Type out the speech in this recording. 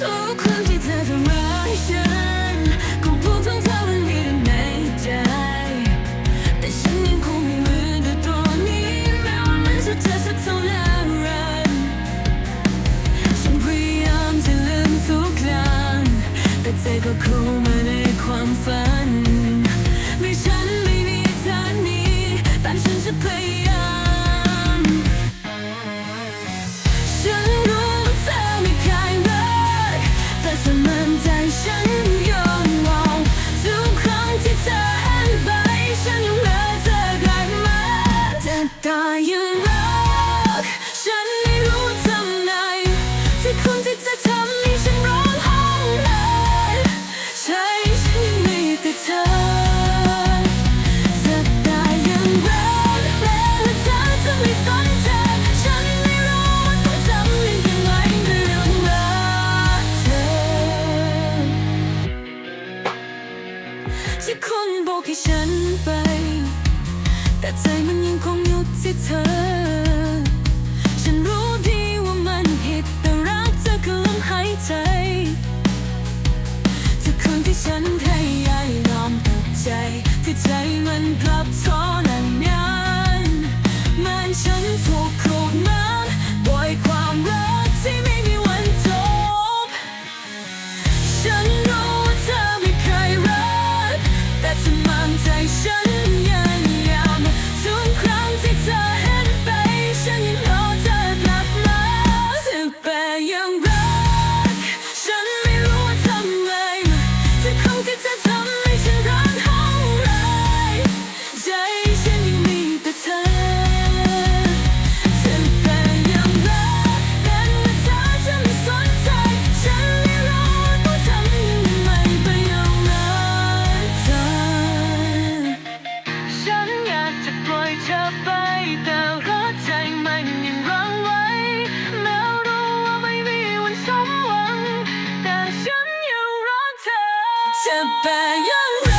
ทุกครั้ รัก ฉันไม่รู้ทำไงที่คนที่จะทำให้ฉันร้องไห้เลยใช่ฉันยังมีแต่เธอจะได้ยังรักแม้ว่าเธอจะไม่สนใจฉันไม่รู้ว่าต้องทำยังไงเรื่องรักเธอที่คนบอกให้ฉันไป แต่ใจมันยังคงอยู่ที่เธอ ฉันรู้ดีว่ามันผิดแต่รักเธอคือลมหายใจทุกครั้งที่ฉันพยายามยอมตกใจ ที่ใจมันกลับทรมานเหมันฉันถูกครบน้ำบ่อยความรักที่ไม่มีวันจบ ฉันรู้ว่าเธอไม่เคยรักแต่สมังใจฉัน Tepeye